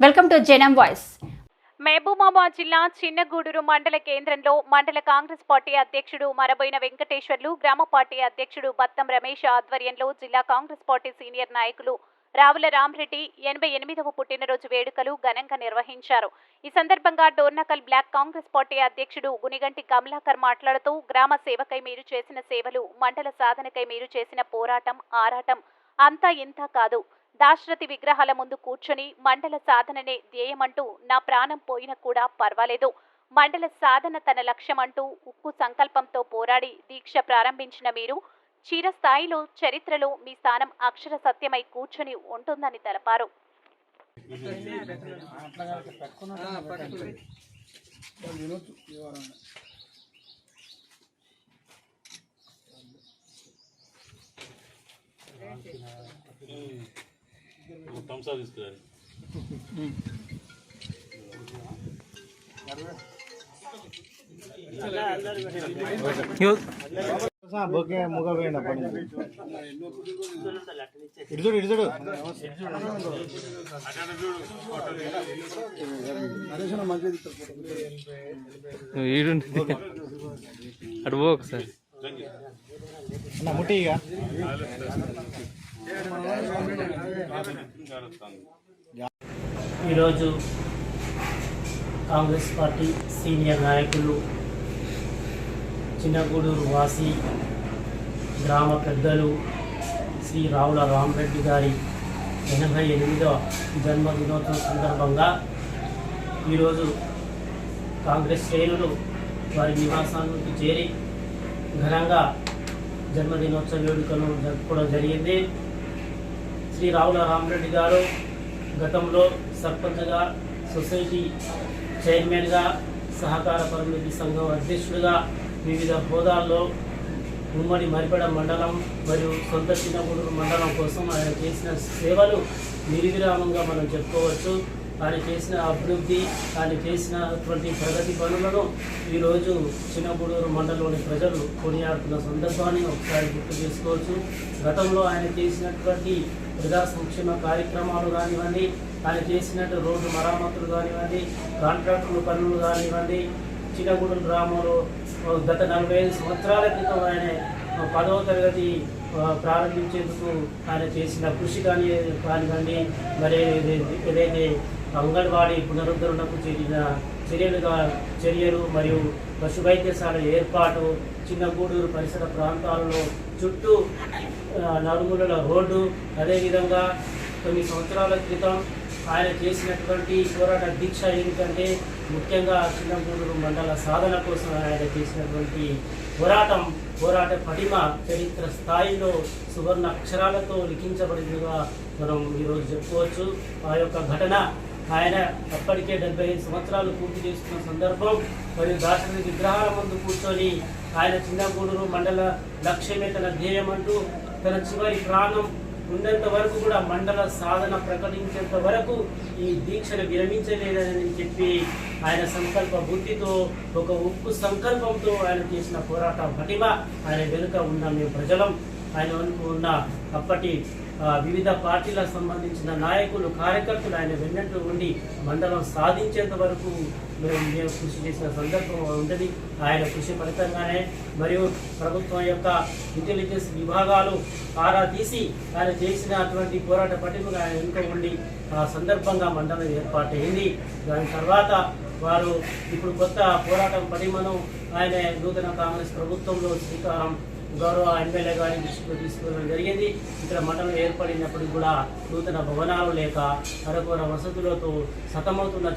Welcome to Janam voice. Mahabubabad జిల్లా చిన్నగూడూరు మండల కేంద్రంలో మండల కాంగ్రెస్ పార్టీ అధ్యక్షుడు మరబోయిన వెంకటేశ్వర్లు గ్రామ పార్టీ అధ్యక్షుడు బత్తం రమేష్ ఆధ్వర్యంలో జిల్లా కాంగ్రెస్ పార్టీ సీనియర్ నాయకులు రావుల రామ్రెడ్డి ఎనభై ఎనిమిదవ పుట్టినరోజు వేడుకలు ఘనంగా నిర్వహించారు. ఈ సందర్భంగా డోర్నకల్ బ్లాక్ కాంగ్రెస్ పార్టీ అధ్యక్షుడు గునిగంటి కమలాకర్ మాట్లాడుతూ గ్రామ సేవకై మీరు చేసిన సేవలు మండల సాధనకై మీరు చేసిన పోరాటం ఆరాటం అంతా ఇంత కాదు. దాశరథి విగ్రహాల ముందు కూర్చొని మండల సాధననే ధ్యేయమంటూ నా ప్రాణం పోయినా కూడా పర్వాలేదు. మండల సాధన తన లక్ష్యమంటూ ఉక్కు సంకల్పంతో పోరాడి దీక్ష ప్రారంభించిన మీరు చిరస్థాయిలో చరిత్రలో మీ స్థానం అక్షర సత్యమై కూర్చొని ఉంటుందని తెలపారు. థమ్స్ అప్ తీసుకురండి బొకే ముగ పోయిండు అప్పటి ఇడుచుడు ఇడుచుడు ఈడు అటు పో ఒకసారి ముట్టి ఇక ఈరోజు కాంగ్రెస్ పార్టీ సీనియర్ నాయకులు చిన్నగూడూరు వాసి గ్రామ పెద్దలు శ్రీ రావుల రామరెడ్డి గారి ఎనభై ఎనిమిదవ జన్మదినోత్సవం సందర్భంగా ఈరోజు కాంగ్రెస్ శ్రేణులు వారి నివాసానికి చేరి ఘనంగా జన్మదినోత్సవ వేడుకను జరుపుకోవడం జరిగింది. శ్రీ రావుల రామరెడ్డి గారు గతంలో సర్పంచ్గా సొసైటీ చైర్మన్గా సహకార పరిమితి సంఘం అధ్యక్షుడిగా వివిధ హోదాల్లో ఉమ్మడి మరిపెడ మండలం మరియు సొంత చిన్నగూడూరు మండలం కోసం ఆయన చేసిన సేవలు నిర్విరామంగా మనం చెప్పుకోవచ్చు. ఆయన చేసిన అభివృద్ధి ఆయన చేసినటువంటి ప్రగతి పనులను ఈరోజు చిన్నగూడూరు మండలంలోని ప్రజలు కొనియాడుతున్న సందర్భాన్ని ఒకసారి గుర్తు చేసుకోవచ్చు. గతంలో ఆయన చేసినటువంటి ప్రజా సంక్షేమ కార్యక్రమాలు కానివ్వండి ఆయన చేసినట్టు రోడ్డు మరామతులు కానివ్వండి కాంట్రాక్టుల పనులు కానివ్వండి చిన్నగూడూరు గ్రామంలో గత నలభై ఐదు సంవత్సరాల క్రితం ఆయన పదవ తరగతి ప్రారంభించేందుకు ఆయన చేసిన కృషి కానీ కానివ్వండి మరి ఏదైతే అంగన్వాడీ పునరుద్ధరణకు చెందిన చర్యలుగా చర్యలు మరియు పశు వైద్యశాల ఏర్పాటు చిన్నగూడూరు పరిసర ప్రాంతాలలో చుట్టూ నలుమూలల రోడ్డు అదేవిధంగా కొన్ని సంవత్సరాల క్రితం ఆయన చేసినటువంటి పోరాట దీక్ష ఏమిటంటే ముఖ్యంగా చిన్నగూడూరు మండల సాధన కోసం ఆయన చేసినటువంటి పోరాటం పోరాట పటిమ చరిత్ర స్థాయిలో సువర్ణ అక్షరాలతో లిఖించబడినదిగా మనం ఈరోజు చెప్పుకోవచ్చు. ఆ యొక్క ఘటన ఆయన అప్పటికే డెబ్బై ఐదు సంవత్సరాలు పూర్తి చేసుకున్న సందర్భం మరియు దాసరి విగ్రహాల ముందు కూర్చొని ఆయన చిన్నగూడూరు మండల లక్ష్యమే తన ధ్యేయం అంటూ తన చివరి ప్రాణం ఉన్నంత వరకు కూడా మండల సాధన ప్రకటించేంత వరకు ఈ దీక్షను విరమించలేదని చెప్పి ఆయన సంకల్ప బుద్ధితో ఒక ఉప్పు సంకల్పంతో ఆయన చేసిన పోరాట మహిమ ఆయన వెనుక ఉన్న మేము ప్రజలం. ఆయన వెనుక ఉన్న అప్పటి వివిధ పార్టీలకు సంబంధించిన నాయకులు కార్యకర్తలు ఆయన వెన్నట్టు ఉండి మండలం సాధించేంత వరకు మేము కృషి చేసిన సందర్భం ఉండదు ఆయన కృషి ఫలితంగానే మరియు ప్రభుత్వం యొక్క ఇంటెలిజెన్స్ విభాగాలు ఆరా తీసి ఆయన చేసినటువంటి పోరాట పట్టింపుగా ఆయన వెనుక ఉండి ఆ సందర్భంగా మండలం ఏర్పాటైంది. దాని తర్వాత వారు ఇప్పుడు కొత్త పోరాటం పటిమను ఆయన నూతన కాంగ్రెస్ ప్రభుత్వంలో శ్రీకారం గౌరవ ఎమ్మెల్యే గారి దృష్టికి తీసుకోవడం జరిగింది. ఇక్కడ మండలం ఏర్పడినప్పుడు కూడా నూతన భవనాలు లేక అరకొర వసతులతో సతమవుతున్న